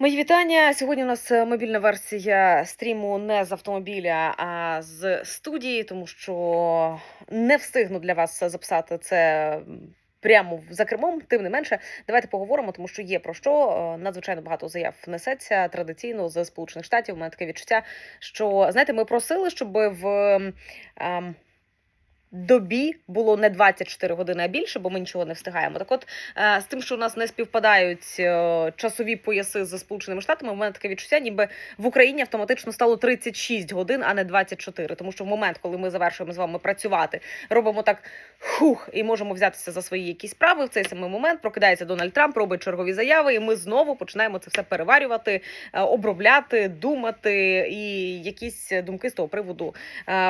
Мої вітання. Сьогодні у нас е, мобільна версія стріму не з автомобіля, а з студії, тому що не встигну для вас записати це прямо за кермом. Тим не менше, давайте поговоримо, тому що є про що. Е, Надзвичайно багато заяв несеться традиційно з Сполучених Штатів. У мене таке відчуття, що знаєте, ми просили, щоб в. Добі було не 24 години, а більше, бо ми нічого не встигаємо. Так, от е, з тим, що у нас не співпадають е, часові пояси з Сполученими Штатами, у мене таке відчуття, ніби в Україні автоматично стало 36 годин, а не 24. Тому що в момент, коли ми завершуємо з вами працювати, робимо так хух і можемо взятися за свої якісь справи. В цей самий момент прокидається Дональд Трамп, робить чергові заяви, і ми знову починаємо це все переварювати, е, обробляти, думати і якісь думки з того приводу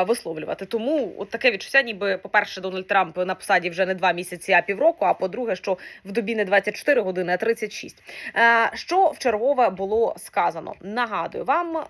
висловлювати. Тому от таке відчуття, ніби, по-перше, Дональд Трамп на посаді вже не два місяці, а півроку. А по-друге, що в добі не 24 години, а 36. Е, Що в чергове було сказано? Нагадую вам.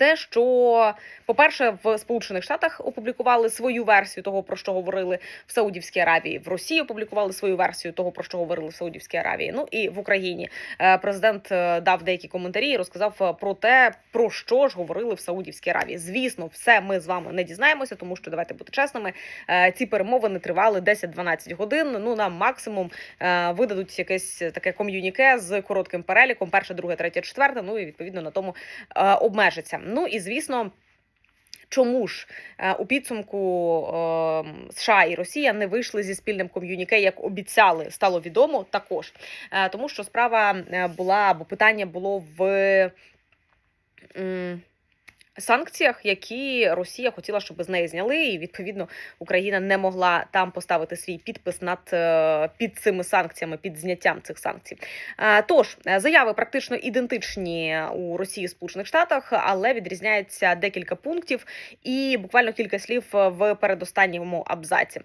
Те, що, по-перше, в Сполучених Штатах опублікували свою версію того, про що говорили в Саудівській Аравії, в Росії опублікували свою версію того, про що говорили в Саудівській Аравії. Ну і в Україні Е, президент е, дав деякі коментарі і розказав е, про те, про що ж говорили в Саудівській Аравії. Звісно, все ми з вами не дізнаємося, тому що давайте бути чесними. Ці перемовини тривали 10-12 годин. Ну нам максимум видадуть якесь таке ком'юніке з коротким переліком: перше, друге, третє, четверте. Ну і відповідно на тому обмежиться. Ну і звісно. Чому ж е, у підсумку е, США і Росія не вийшли зі спільним ком'юніке, як обіцяли, стало відомо також, Е, тому що справа була або питання було в санкціях, які Росія хотіла, щоб з неї зняли, і відповідно Україна не могла там поставити свій підпис над е, під цими санкціями, під зняттям цих санкцій. Е, Тож е, заяви практично ідентичні у Росії і Сполучених Штатах, але відрізняється декілька пунктів і буквально кілька слів в передостанньому абзаці.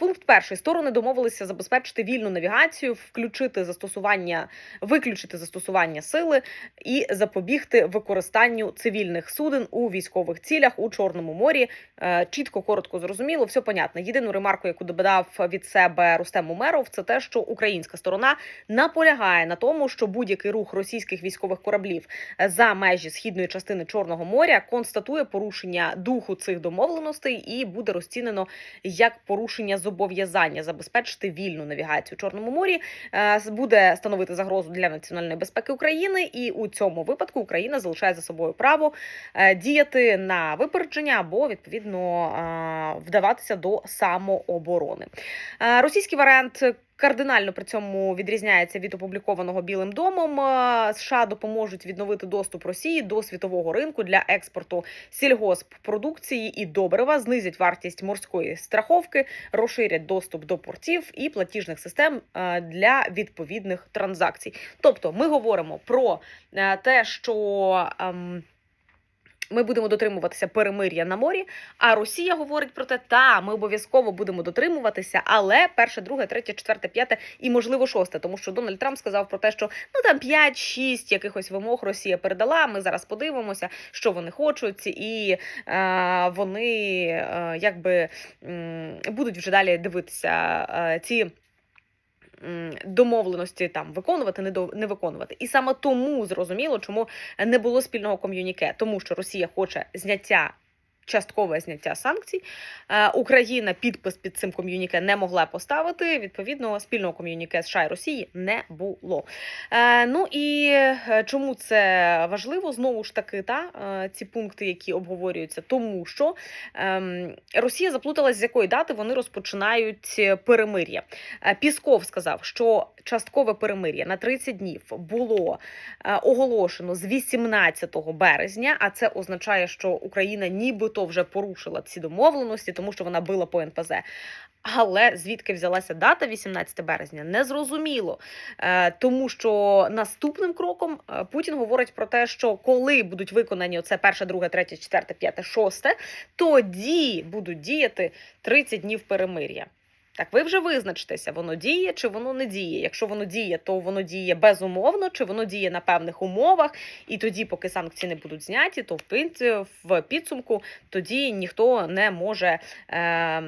Пункт перший: сторони домовилися забезпечити вільну навігацію, включити застосування, виключити застосування сили і запобігти використанню цивільних суден у військових цілях у Чорному морі. Е, Чітко, коротко, зрозуміло, все понятно. Єдину ремарку, яку додав від себе Рустем Умеров, це те, що українська сторона наполягає на тому, що будь-який рух російських військових кораблів за межі східної частини Чорного моря констатує порушення духу цих домовленостей і буде розцінено як порушення зобов'язання забезпечити вільну навігацію у Чорному морі. Е, буде становити загрозу для національної безпеки України, і у цьому випадку Україна залишає за собою право е, діяти на випередження або відповідно вдаватися до самооборони. Російський варіант. Кардинально при цьому відрізняється від опублікованого Білим домом. США допоможуть відновити доступ Росії до світового ринку для експорту сільгосппродукції і добрива, знизять вартість морської страховки, розширять доступ до портів і платіжних систем для відповідних транзакцій. Тобто, ми говоримо про е, те, що. Ми будемо дотримуватися перемир'я на морі. А Росія говорить про те, та ми обов'язково будемо дотримуватися, але перше, друге, третє, четверте, п'яте і можливо шосте. Тому що Дональд Трамп сказав про те, що ну там 5-6 якихось вимог Росія передала. Ми зараз подивимося, що вони хочуть, і е, вони е, якби м, будуть вже далі дивитися е, ці. Домовленості там виконувати, не до не виконувати, і саме тому зрозуміло, чому не було спільного ком'юніке, тому що Росія хоче зняття. Часткове зняття санкцій. Е, Україна підпис під цим ком'юніке не могла поставити. Відповідно, спільного ком'юніке США і Росії не було. Е, ну і е, чому це важливо? Знову ж таки, та ці пункти, які обговорюються, тому що ем, Росія заплуталась, з якої дати вони розпочинають перемир'я. Пісков сказав, що часткове перемир'я на 30 днів було оголошено з 18 березня, а це означає, що Україна нібито вже порушила ці домовленості, тому що вона била по НПЗ. Але звідки взялася дата 18 березня, незрозуміло. Е, тому що наступним кроком е, Путін говорить про те, що коли будуть виконані оце перше, друге, третє, четверте, п'яте, шосте, тоді будуть діяти 30 днів перемир'я. Так ви вже визначтеся, воно діє чи воно не діє. Якщо воно діє, то воно діє безумовно, чи воно діє на певних умовах, і тоді, поки санкції не будуть зняті, то в підсумку тоді ніхто не може е,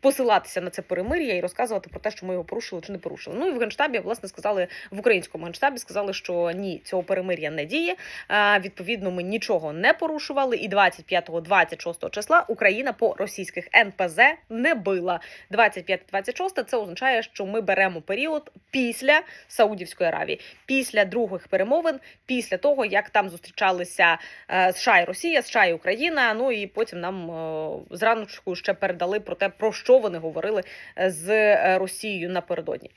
посилатися на це перемир'я і розказувати про те, що ми його порушили чи не порушили. Ну і в генштабі власне сказали в українському генштабі, сказали, що ні, цього перемир'я не діє. Е, відповідно, ми нічого не порушували. І 25-26 числа Україна по російських НПЗ не била. 25-26 це означає, що ми беремо період після Саудівської Аравії, після других перемовин, після того як там зустрічалися е, США і Росія, США і Україна. Ну і потім нам е, зранку ще передали про те, про що вони говорили е, з Росією напередодні.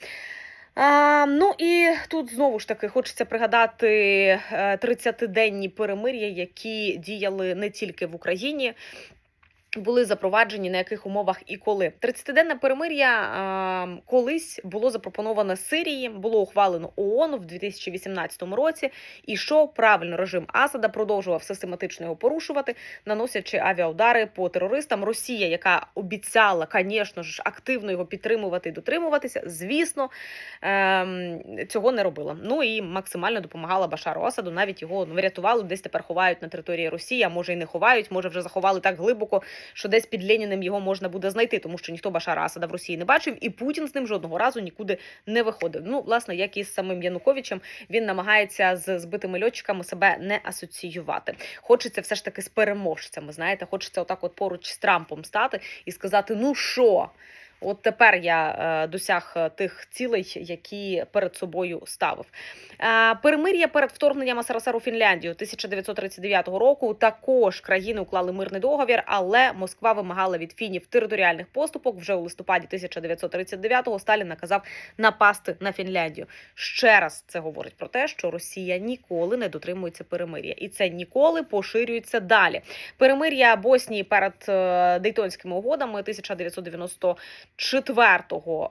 А, ну і тут знову ж таки хочеться пригадати е, 30-денні перемир'я, які діяли не тільки в Україні. Були запроваджені на яких умовах і коли 30-денне перемир'я а, колись було запропоновано Сирії, було ухвалено ООН в 2018 році. І що правильно режим Асада продовжував систематично його порушувати, наносячи авіаудари по терористам. Росія, яка обіцяла, звісно ж, активно його підтримувати і дотримуватися, звісно, ем, цього не робила. Ну і максимально допомагала Башару Асаду. Навіть його ну, врятували, десь тепер ховають на території Росії. А може і не ховають, може вже заховали так глибоко що десь під Леніним його можна буде знайти, тому що ніхто Башара Асада в Росії не бачив, і Путін з ним жодного разу нікуди не виходив. Ну, власне, як і з самим Януковичем, він намагається з збитими льотчиками себе не асоціювати. Хочеться все ж таки з переможцями. Знаєте, хочеться отак, от поруч з Трампом стати і сказати: ну що? От тепер я е, досяг е, тих цілей, які перед собою ставив. Е, перемир'я перед вторгненням СРСР у Фінляндію 1939 року. Також країни уклали мирний договір, але Москва вимагала від фінів територіальних поступок. Вже у листопаді 1939-го Сталін наказав напасти на Фінляндію. Ще раз це говорить про те, що Росія ніколи не дотримується перемир'я, і це ніколи поширюється далі. Перемир'я Боснії перед Дейтонськими угодами 1990 2004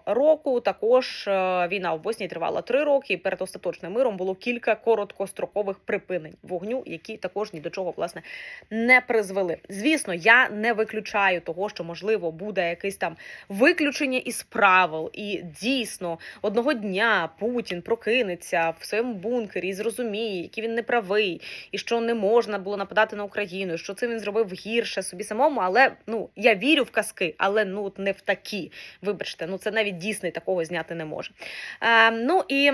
року також е, війна в Боснії тривала три роки. і Перед остаточним миром було кілька короткострокових припинень вогню, які також ні до чого власне не призвели. Звісно, я не виключаю того, що можливо буде якесь там виключення із правил, і дійсно одного дня Путін прокинеться в своєму бункері і зрозуміє, який він не правий, і що не можна було нападати на Україну, і що цим він зробив гірше собі самому. Але ну я вірю в казки, але ну не в такі. Вибачте, ну це навіть Дісней такого зняти не може. Е, ну і.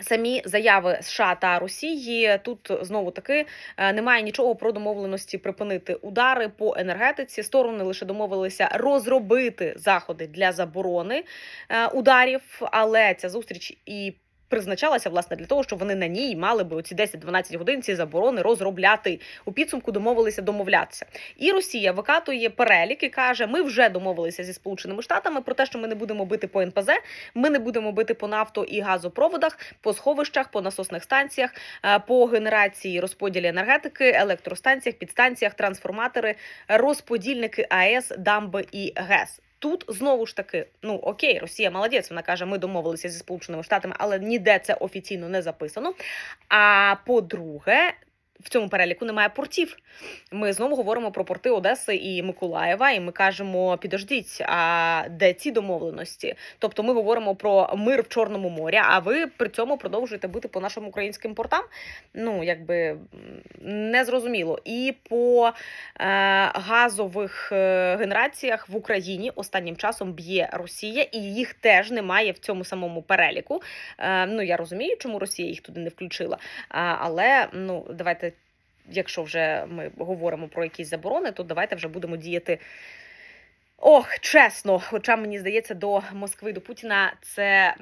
Самі заяви США та Росії тут знову таки е, немає нічого про домовленості припинити удари по енергетиці. Сторони лише домовилися розробити заходи для заборони е, ударів, але ця зустріч і призначалася власне для того, щоб вони на ній мали би оці 10-12 годин ці заборони розробляти у підсумку. Домовилися домовлятися. І Росія викатує перелік і каже: Ми вже домовилися зі Сполученими Штатами про те, що ми не будемо бити по НПЗ, ми не будемо бити по нафто і газопроводах, по сховищах, по насосних станціях, е, по генерації розподілі енергетики, електростанціях, підстанціях, трансформатори, розподільники АЕС, дамби і ГЕС. Тут знову ж таки, ну окей, Росія молодець, вона каже, ми домовилися зі Сполученими Штатами, але ніде це офіційно не записано. А по-друге, в цьому переліку немає портів. Ми знову говоримо про порти Одеси і Миколаєва, і ми кажемо: підождіть, а де ці домовленості? Тобто ми говоримо про мир в Чорному морі, а ви при цьому продовжуєте бити по нашим українським портам? Ну, якби незрозуміло. І по е, газових е, генераціях в Україні останнім часом б'є Росія, і їх теж немає в цьому самому переліку. Е, ну я розумію, чому Росія їх туди не включила. А, але ну давайте якщо вже ми говоримо про якісь заборони, то давайте вже будемо діяти. Ох, чесно, хоча мені здається, до Москви, до Путіна це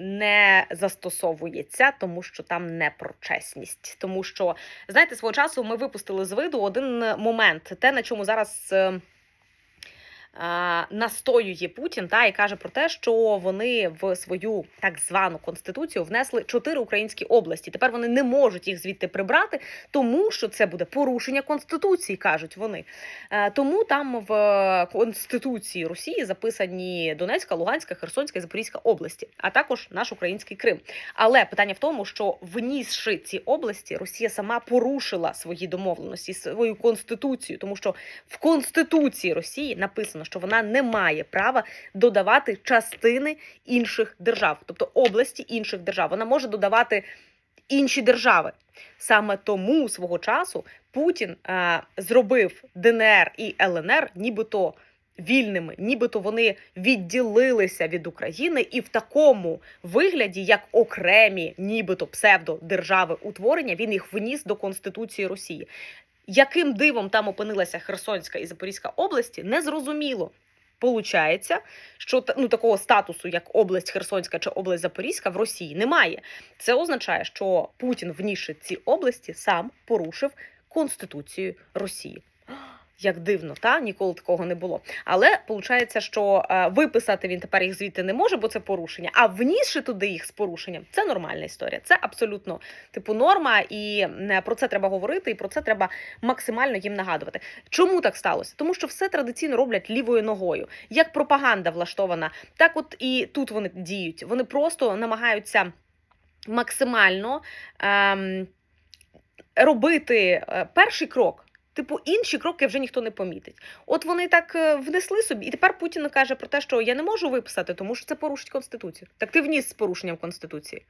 не застосовується, тому що там не про чесність. Тому що, знаєте, свого часу ми випустили з виду один момент, те, на чому зараз. Е, настоює Путін та і каже про те, що вони в свою так звану конституцію внесли чотири українські області. Тепер вони не можуть їх звідти прибрати, тому що це буде порушення конституції, кажуть вони. Е, тому там в конституції Росії записані Донецька, Луганська, Херсонська і Запорізька області, а також наш український Крим. Але питання в тому, що внісши ці області, Росія сама порушила свої домовленості, свою конституцію, тому що в конституції Росії написано що вона не має права додавати частини інших держав, тобто області інших держав. Вона може додавати інші держави. Саме тому свого часу Путін е, зробив ДНР і ЛНР, нібито вільними, нібито вони відділилися від України, і в такому вигляді, як окремі, нібито псевдодержави утворення, він їх вніс до Конституції Росії. Яким дивом там опинилася Херсонська і Запорізька області, незрозуміло. Получається, що ну, такого статусу, як область Херсонська чи область Запорізька, в Росії немає. Це означає, що Путін, внісши ці області, сам порушив Конституцію Росії. Як дивно, та ніколи такого не було. Але виходить, що е, виписати він тепер їх звідти не може, бо це порушення. А внісши туди їх з порушенням, це нормальна історія. Це абсолютно типу норма, і е, про це треба говорити, і про це треба максимально їм нагадувати. Чому так сталося? Тому що все традиційно роблять лівою ногою. Як пропаганда влаштована, так от і тут вони діють. Вони просто намагаються максимально ем, робити е, перший крок. Типу, інші кроки вже ніхто не помітить. От вони так е, внесли собі, і тепер Путін каже про те, що я не можу виписати, тому що це порушить конституцію. Так ти вніс з порушенням конституції.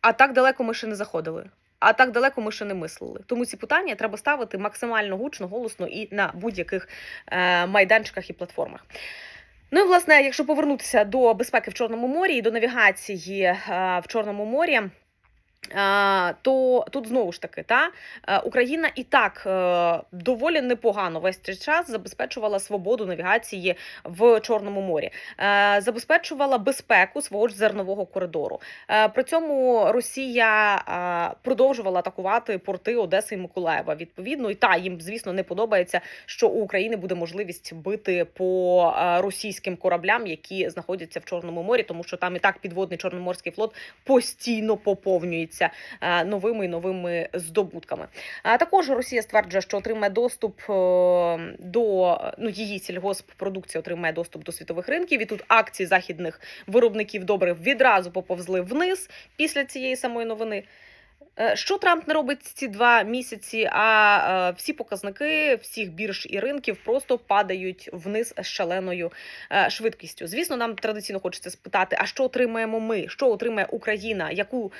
А так далеко ми ще не заходили. А так далеко ми ще не мислили. Тому ці питання треба ставити максимально гучно, голосно і на будь-яких е, майданчиках і платформах. Ну і власне, якщо повернутися до безпеки в Чорному морі і до навігації е, в Чорному морі. То тут знову ж таки та е, Україна і так е, доволі непогано весь цей час забезпечувала свободу навігації в Чорному морі, е, забезпечувала безпеку свого ж зернового коридору. При цьому Росія продовжувала атакувати порти Одеси і Миколаєва. Відповідно, і та їм, звісно, не подобається, що у України буде можливість бити по російським кораблям, які знаходяться в Чорному морі, тому що там і так підводний чорноморський флот постійно поповнюється е, новими і новими здобутками. А також Росія стверджує, що отримає доступ е, до ну її сільгосппродукція отримає доступ до світових ринків. І тут акції західних виробників добрив відразу поповзли вниз після цієї самої новини. Е, Що Трамп не робить ці два місяці? А е, всі показники всіх бірж і ринків просто падають вниз з шаленою е, швидкістю. Звісно, нам традиційно хочеться спитати: а що отримаємо ми? Що отримає Україна? Яку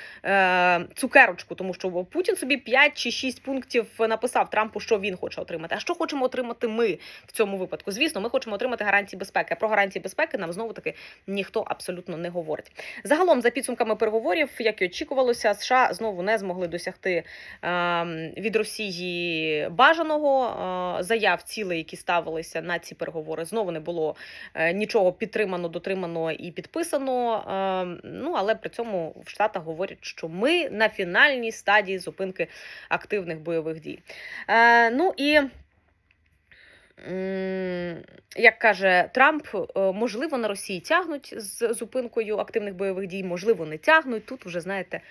цукерочку? Тому що Путін собі 5 чи 6 пунктів написав Трампу, що він хоче отримати. А що хочемо отримати ми в цьому випадку? Звісно, ми хочемо отримати гарантії безпеки. Про гарантії безпеки нам знову таки ніхто абсолютно не говорить. Загалом, за підсумками переговорів, як і очікувалося, США знову не змогли досягти е, від Росії бажаного е, заяв цілей, які ставилися на ці переговори. Знову не було е, нічого підтримано, дотримано і підписано. Ну але при цьому в Штатах говорять, що ми на фінальній стадії зупинки активних бойових дій. Ну і. Як каже Трамп, можливо, на Росії тягнуть з зупинкою активних бойових дій, можливо, не тягнуть. Тут вже знаєте,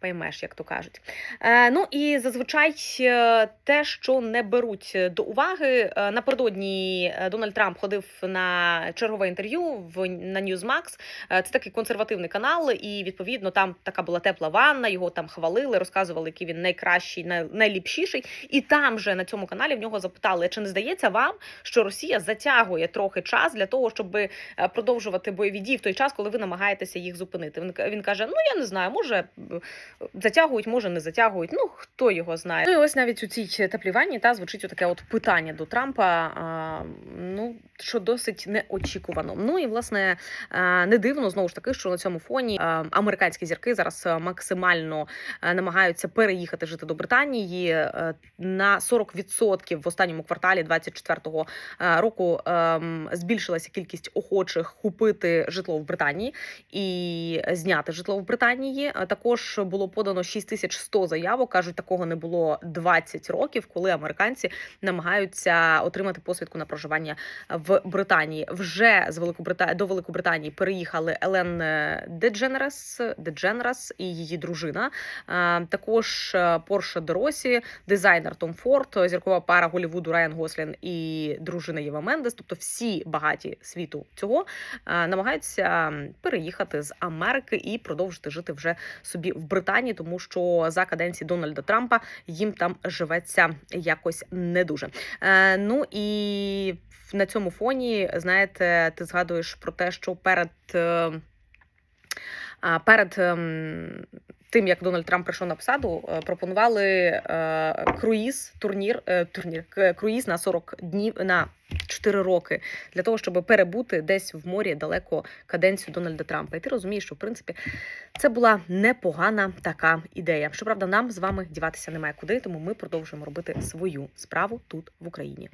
поймеш, як то кажуть. Е, ну і зазвичай е, те, що не беруть до уваги, е, напередодні е, Дональд Трамп ходив на чергове інтерв'ю в на Newsmax. Це такий консервативний канал, і відповідно там така була тепла ванна. Його там хвалили, розказували, який він найкращий, найліпшіший. І там же на цьому каналі в нього запитали: чи не здається вам, що Росія затягує трохи час для того, щоб продовжувати бойові дії в той час, коли ви намагаєтеся їх зупинити? Він каже: Ну я не знаю, може затягують, може не затягують. Ну хто його знає. Ну і ось навіть у цій теплій ванні та звучить таке от питання до Трампа. А, ну що досить неочікувано. Ну і власне не дивно знову ж таки, що на цьому фоні американські зірки зараз максимально намагаються переїхати жити до Британії е, на 40% в останньому кварталі 24-го е, року ем, збільшилася кількість охочих купити житло в Британії і зняти житло в Британії. Е, Також було подано 6100 заявок. кажуть, такого не було 20 років, коли американці намагаються отримати посвідку на проживання в Британії. Вже з Великобрита... до Великобританії переїхали Елен Дедженерес, Дедженерес і її дружина. Е, Також е, Порше Доросі, дизайнер Том Форд, зіркова пара Голівуду Райан Гослін і дружина Єва Мендес. Тобто всі багаті світу цього е, намагаються переїхати з Америки і продовжити жити вже собі в Британії, тому що за каденції Дональда Трампа їм там живеться якось не дуже. Е, ну і на цьому фоні, знаєте, ти згадуєш про те, що перед. е, Перед ем, тим, як Дональд Трамп прийшов на посаду, е, пропонували е, круїз, турнір, е, турнір, круїз на 40 днів на 4 роки для того, щоб перебути десь в морі далеко каденцію Дональда Трампа. І ти розумієш, що в принципі це була непогана така ідея. Щоправда, нам з вами діватися немає куди, тому ми продовжуємо робити свою справу тут в Україні.